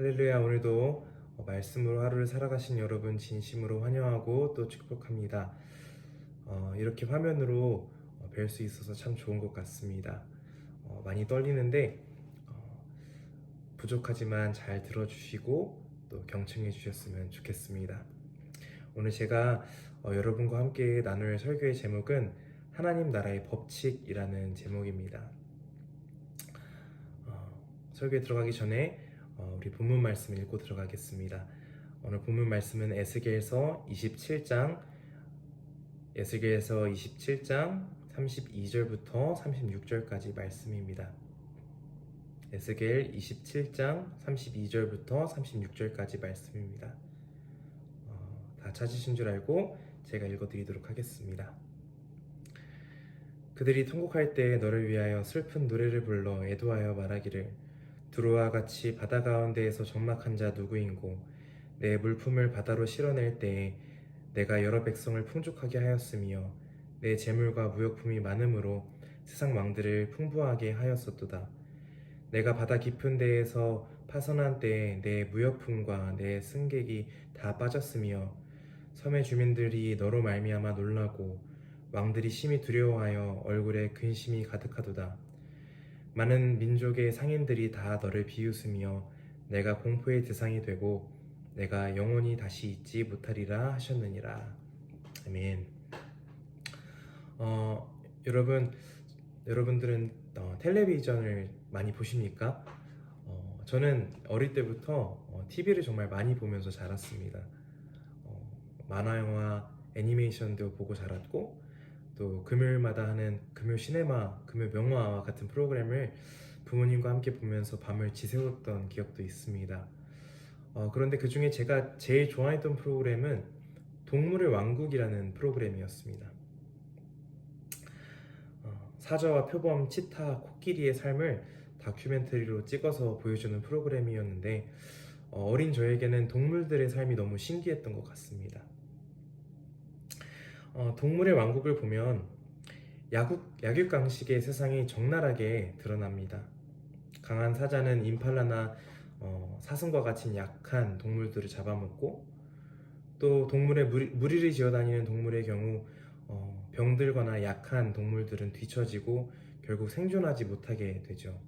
할렐루야 오늘도 어, 말씀으로 하루를 살아가신 여러분 진심으로 환영하고 또 축복합니다. 어, 이렇게 화면으로 어, 뵐수 있어서 참 좋은 것 같습니다. 어, 많이 떨리는데 어, 부족하지만 잘 들어주시고 또 경청해 주셨으면 좋겠습니다. 오늘 제가 어, 여러분과 함께 나눌 설교의 제목은 하나님 나라의 법칙이라는 제목입니다. 어, 설교에 들어가기 전에 어, 우리 본문 말씀 읽고 들어가겠습니다. 오늘 본문 말씀은 에스겔서 27장 에스겔서 27장 32절부터 36절까지 말씀입니다. 에스겔 27장 32절부터 36절까지 말씀입니다. 어, 다 찾으신 줄 알고 제가 읽어드리도록 하겠습니다. 그들이 통곡할 때 너를 위하여 슬픈 노래를 불러 애도하여 말하기를 두루와 같이 바다 가운데에서 적막한 자 누구인고 내 물품을 바다로 실어낼 때에 내가 여러 백성을 풍족하게 하였으며 내 재물과 무역품이 많으므로 세상 왕들을 풍부하게 하였었도다. 내가 바다 깊은 데에서 파선한 때에 내 무역품과 내 승객이 다 빠졌으며 섬의 주민들이 너로 말미암아 놀라고 왕들이 심히 두려워하여 얼굴에 근심이 가득하도다. 많은 민족의 상인들이 다 너를 비웃으며 내가 공포의 대상이 되고 내가 영원히 다시 잊지 못하리라 하셨느니라. 아멘. 어, 여러분, 여러분들은 어, 텔레비전을 많이 보십니까? 어, 저는 어릴 때부터 어, TV를 정말 많이 보면서 자랐습니다. 어, 만화 영화, 애니메이션도 보고 자랐고 또 금요일마다 하는 금요 시네마, 금요 명화와 같은 프로그램을 부모님과 함께 보면서 밤을 지새웠던 기억도 있습니다. 어, 그런데 그 중에 제가 제일 좋아했던 프로그램은 동물의 왕국이라는 프로그램이었습니다. 어, 사자와 표범, 치타, 코끼리의 삶을 다큐멘터리로 찍어서 보여주는 프로그램이었는데 어, 어린 저에게는 동물들의 삶이 너무 신기했던 것 같습니다. 어, 동물의 왕국을 보면 야국, 약육강식의 세상이 적나라하게 드러납니다. 강한 사자는 임팔라나 어, 사슴과 같이 약한 동물들을 잡아먹고 또 동물의 무리, 무리를 지어다니는 동물의 경우 어, 병들거나 약한 동물들은 뒤처지고 결국 생존하지 못하게 되죠.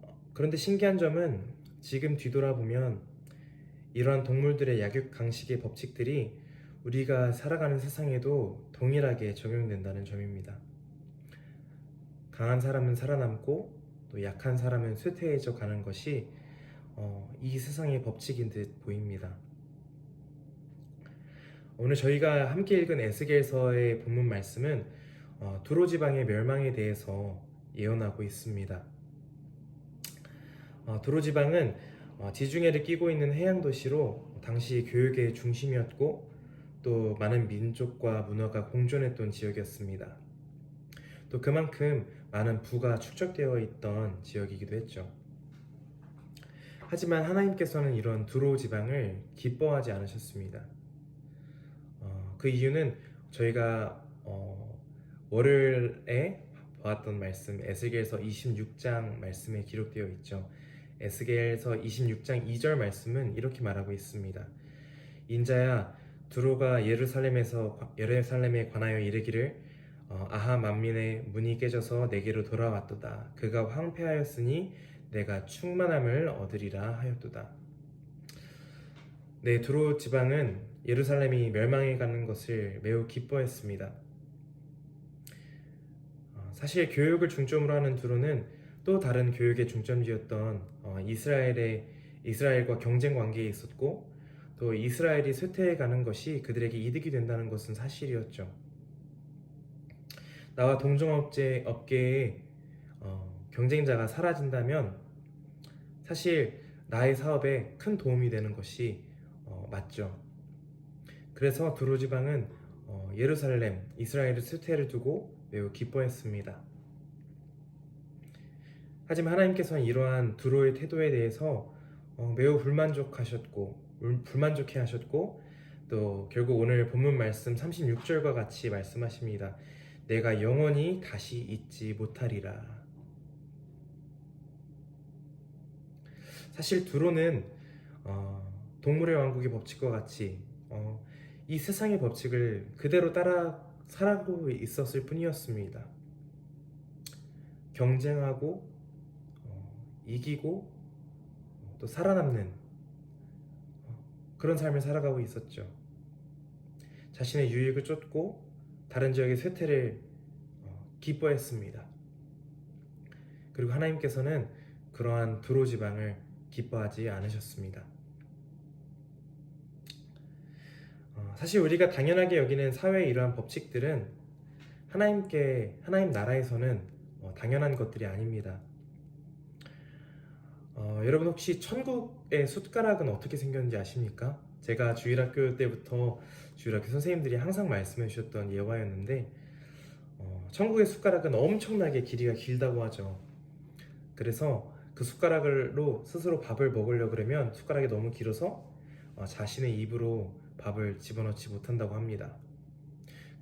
어, 그런데 신기한 점은 지금 뒤돌아보면 이러한 동물들의 약육 강식의 법칙들이 우리가 살아가는 세상에도 동일하게 적용된다는 점입니다. 강한 사람은 살아남고 또 약한 사람은 쇠퇴해져 가는 것이 어, 이 세상의 법칙인 듯 보입니다. 오늘 저희가 함께 읽은 에스겔서의 본문 말씀은 어, 두로 지방의 멸망에 대해서 예언하고 있습니다. 어, 두로 지방은 어, 지중해를 끼고 있는 해양 도시로 당시 교육의 중심이었고 또 많은 민족과 문화가 공존했던 지역이었습니다. 또 그만큼 많은 부가 축적되어 있던 지역이기도 했죠. 하지만 하나님께서는 이런 두로 지방을 기뻐하지 않으셨습니다. 어, 그 이유는 저희가 어, 월요일에 보았던 말씀 에스겔서 26장 말씀에 기록되어 있죠. 에스겔서 26장 2절 말씀은 이렇게 말하고 있습니다. 인자야 두로가 예루살렘에서 예루살렘에 관하여 이르기를 어, 아하 만민의 문이 깨져서 내게로 돌아왔도다. 그가 황폐하였으니 내가 충만함을 얻으리라 하였도다. 네, 두로 지방은 예루살렘이 멸망해 가는 것을 매우 기뻐했습니다. 어, 사실 교육을 중점으로 하는 두로는 또 다른 교육의 중점지였던 어, 이스라엘의 이스라엘과 경쟁 관계에 있었고 또 이스라엘이 쇠퇴해 가는 것이 그들에게 이득이 된다는 것은 사실이었죠. 나와 동종업체 업계에 어, 경쟁자가 사라진다면 사실 나의 사업에 큰 도움이 되는 것이 어, 맞죠. 그래서 두로 지방은 어, 예루살렘, 이스라엘의 쇠퇴를 두고 매우 기뻐했습니다. 하지만 하나님께서는 이러한 두로의 태도에 대해서 어, 매우 불만족하셨고 불만족해 하셨고 또 결국 오늘 본문 말씀 36절과 같이 말씀하십니다. 내가 영원히 다시 잊지 못하리라. 사실 두로는 어, 동물의 왕국의 법칙과 같이 어, 이 세상의 법칙을 그대로 따라 살아가고 있었을 뿐이었습니다. 경쟁하고 어, 이기고 어, 또 살아남는 어, 그런 삶을 살아가고 있었죠. 자신의 유익을 쫓고 다른 지역의 쇠퇴를 어, 기뻐했습니다. 그리고 하나님께서는 그러한 두로 지방을 기뻐하지 않으셨습니다. 어, 사실 우리가 당연하게 여기는 사회의 이러한 법칙들은 하나님께 하나님 나라에서는 어, 당연한 것들이 아닙니다. 어, 여러분 혹시 천국의 숟가락은 어떻게 생겼는지 아십니까? 제가 주일학교 때부터 주일학교 선생님들이 항상 말씀해 주셨던 예화였는데 어, 천국의 숟가락은 엄청나게 길이가 길다고 하죠. 그래서 그 숟가락으로 스스로 밥을 먹으려 그러면 숟가락이 너무 길어서 어, 자신의 입으로 밥을 집어넣지 못한다고 합니다.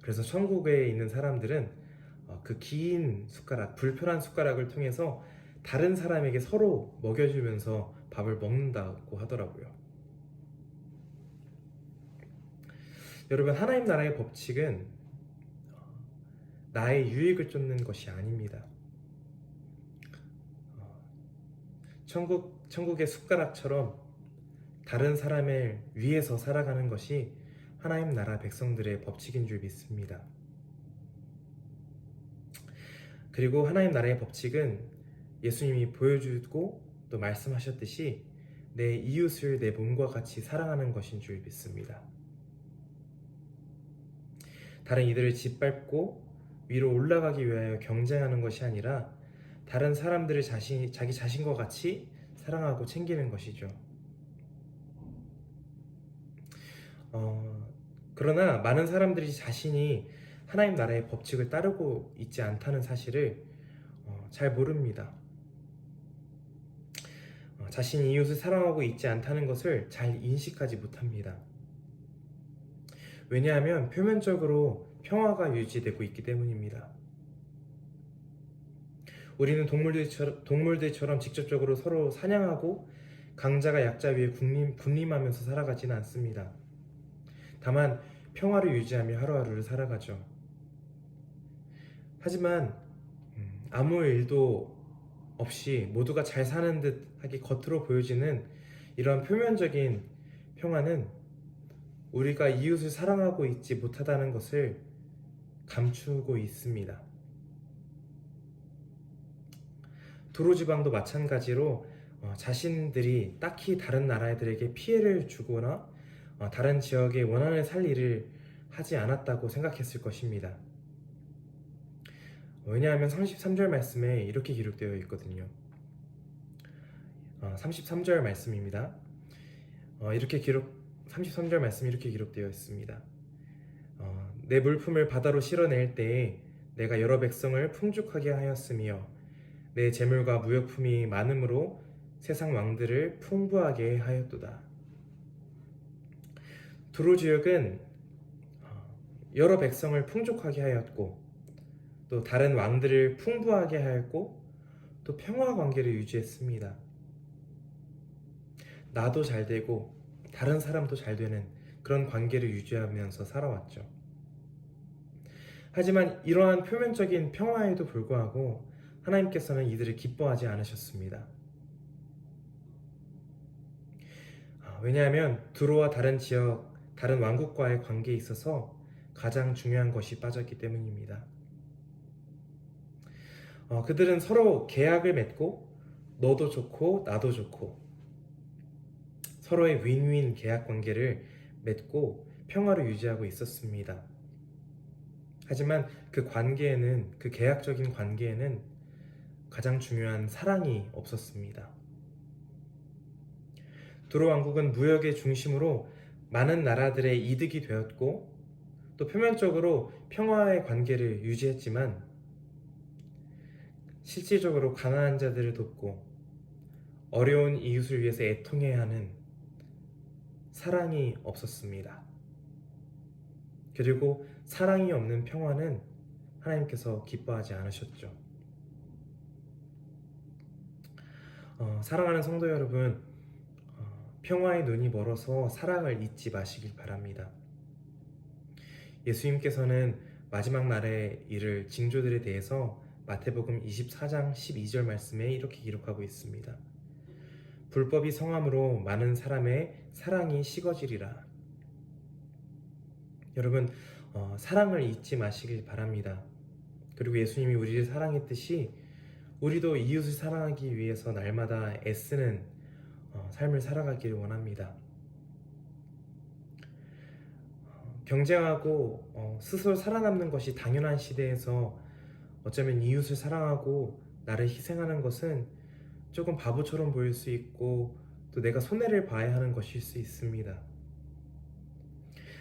그래서 천국에 있는 사람들은 어, 그긴 숟가락, 불편한 숟가락을 통해서 다른 사람에게 서로 먹여주면서 밥을 먹는다고 하더라고요. 여러분, 하나님 나라의 법칙은 어, 나의 유익을 쫓는 것이 아닙니다. 어, 천국, 천국의 숟가락처럼 다른 사람을 위해서 살아가는 것이 하나님 나라 백성들의 법칙인 줄 믿습니다. 그리고 하나님 나라의 법칙은 예수님이 보여주고 또 말씀하셨듯이 내 이웃을 내 몸과 같이 사랑하는 것인 줄 믿습니다. 다른 이들을 짓밟고 위로 올라가기 위하여 경쟁하는 것이 아니라 다른 사람들을 자신, 자기 자신과 같이 사랑하고 챙기는 것이죠. 어, 그러나 많은 사람들이 자신이 하나님 나라의 법칙을 따르고 있지 않다는 사실을 어, 잘 모릅니다. 어, 자신이 이웃을 사랑하고 있지 않다는 것을 잘 인식하지 못합니다. 왜냐하면 표면적으로 평화가 유지되고 있기 때문입니다. 우리는 동물들처럼, 동물들처럼 직접적으로 서로 사냥하고 강자가 약자 위에 군림, 군림하면서 살아가지는 않습니다. 다만 평화를 유지하며 하루하루를 살아가죠. 하지만 음, 아무 일도 없이 모두가 잘 사는 듯하게 겉으로 보여지는 이런 표면적인 평화는 우리가 이웃을 사랑하고 있지 못하다는 것을 감추고 있습니다. 도로지방도 마찬가지로 어, 자신들이 딱히 다른 나라 들에게 피해를 주거나 어, 다른 지역의 원한을 살 일을 하지 않았다고 생각했을 것입니다. 왜냐하면 33절 말씀에 이렇게 기록되어 있거든요. 어, 33절 말씀입니다. 어, 이렇게 기록 33절 말씀이 이렇게 기록되어 있습니다. 어, 내 물품을 바다로 실어낼 때에 내가 여러 백성을 풍족하게 하였으며 내 재물과 무역품이 많음으로 세상 왕들을 풍부하게 하였도다. 두로 지역은 어, 여러 백성을 풍족하게 하였고 또 다른 왕들을 풍부하게 하였고 또 평화 관계를 유지했습니다. 나도 잘 되고 다른 사람도 잘 되는 그런 관계를 유지하면서 살아왔죠. 하지만 이러한 표면적인 평화에도 불구하고 하나님께서는 이들을 기뻐하지 않으셨습니다. 아, 왜냐하면 두로와 다른 지역, 다른 왕국과의 관계에 있어서 가장 중요한 것이 빠졌기 때문입니다. 어, 그들은 서로 계약을 맺고 너도 좋고 나도 좋고 서로의 윈윈 계약 관계를 맺고 평화를 유지하고 있었습니다. 하지만 그 관계에는 그 계약적인 관계에는 가장 중요한 사랑이 없었습니다. 두로 왕국은 무역의 중심으로 많은 나라들의 이득이 되었고 또 표면적으로 평화의 관계를 유지했지만 실질적으로 가난한 자들을 돕고 어려운 이웃을 위해서 애통해야 하는 사랑이 없었습니다. 그리고 사랑이 없는 평화는 하나님께서 기뻐하지 않으셨죠. 어, 사랑하는 성도 여러분, 어, 평화의 눈이 멀어서 사랑을 잊지 마시길 바랍니다. 예수님께서는 마지막 날의 일을 징조들에 대해서 마태복음 24장 12절 말씀에 이렇게 기록하고 있습니다. 불법이 성함으로 많은 사람의 사랑이 식어지리라. 여러분, 어, 사랑을 잊지 마시길 바랍니다. 그리고 예수님이 우리를 사랑했듯이 우리도 이웃을 사랑하기 위해서 날마다 애쓰는 어, 삶을 살아가기를 원합니다. 어, 경쟁하고 어, 스스로 살아남는 것이 당연한 시대에서 어쩌면 이웃을 사랑하고 나를 희생하는 것은 조금 바보처럼 보일 수 있고 또 내가 손해를 봐야 하는 것일 수 있습니다.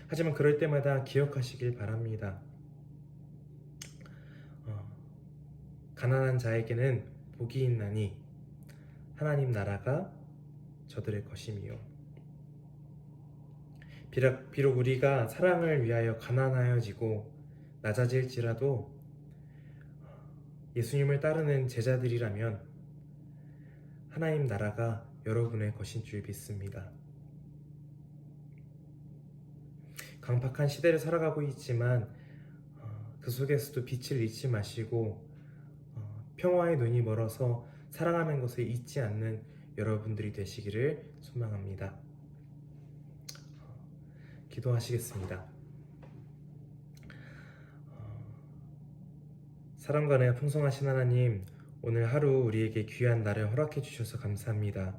하지만 그럴 때마다 기억하시길 바랍니다. 어, 가난한 자에게는 복이 있나니 하나님 나라가 저들의 것임이요. 비록, 비록 우리가 사랑을 위하여 가난하여지고 낮아질지라도 예수님을 따르는 제자들이라면 하나님 나라가 여러분의 것인 줄 믿습니다. 강팍한 시대를 살아가고 있지만 어, 그 속에서도 빛을 잃지 마시고 어, 평화의 눈이 멀어서 사랑하는 것을 잊지 않는 여러분들이 되시기를 소망합니다. 어, 기도하시겠습니다. 사랑과 은혜가 풍성하신 하나님, 오늘 하루 우리에게 귀한 날을 허락해 주셔서 감사합니다.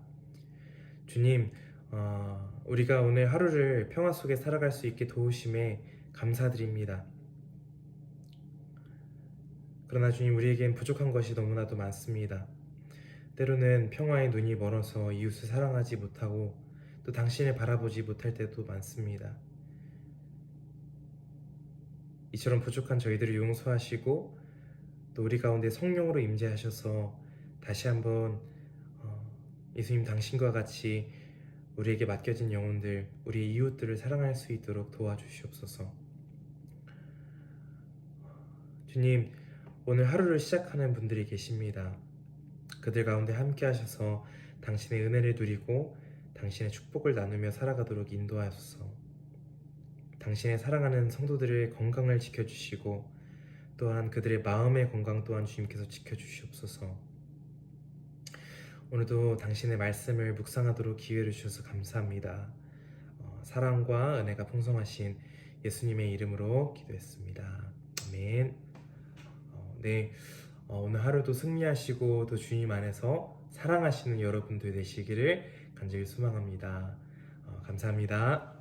주님, 어, 우리가 오늘 하루를 평화 속에 살아갈 수 있게 도우심에 감사드립니다. 그러나 주님, 우리에겐 부족한 것이 너무나도 많습니다. 때로는 평화의 눈이 멀어서 이웃을 사랑하지 못하고 또 당신을 바라보지 못할 때도 많습니다. 이처럼 부족한 저희들을 용서하시고 또 우리 가운데 성령으로 임재하셔서 다시 한번 어, 예수님 당신과 같이 우리에게 맡겨진 영혼들, 우리 이웃들을 사랑할 수 있도록 도와주시옵소서. 주님, 오늘 하루를 시작하는 분들이 계십니다. 그들 가운데 함께 하셔서 당신의 은혜를 누리고 당신의 축복을 나누며 살아가도록 인도하소서. 당신의 사랑하는 성도들의 건강을 지켜주시고 또한 그들의 마음의 건강 또한 주님께서 지켜주시옵소서. 오늘도 당신의 말씀을 묵상하도록 기회를 주셔서 감사합니다. 어, 사랑과 은혜가 풍성하신 예수님의 이름으로 기도했습니다. 아멘. 어, 네, 어, 오늘 하루도 승리하시고 또 주님 안에서 사랑하시는 여러분들 되시기를 간절히 소망합니다. 어, 감사합니다.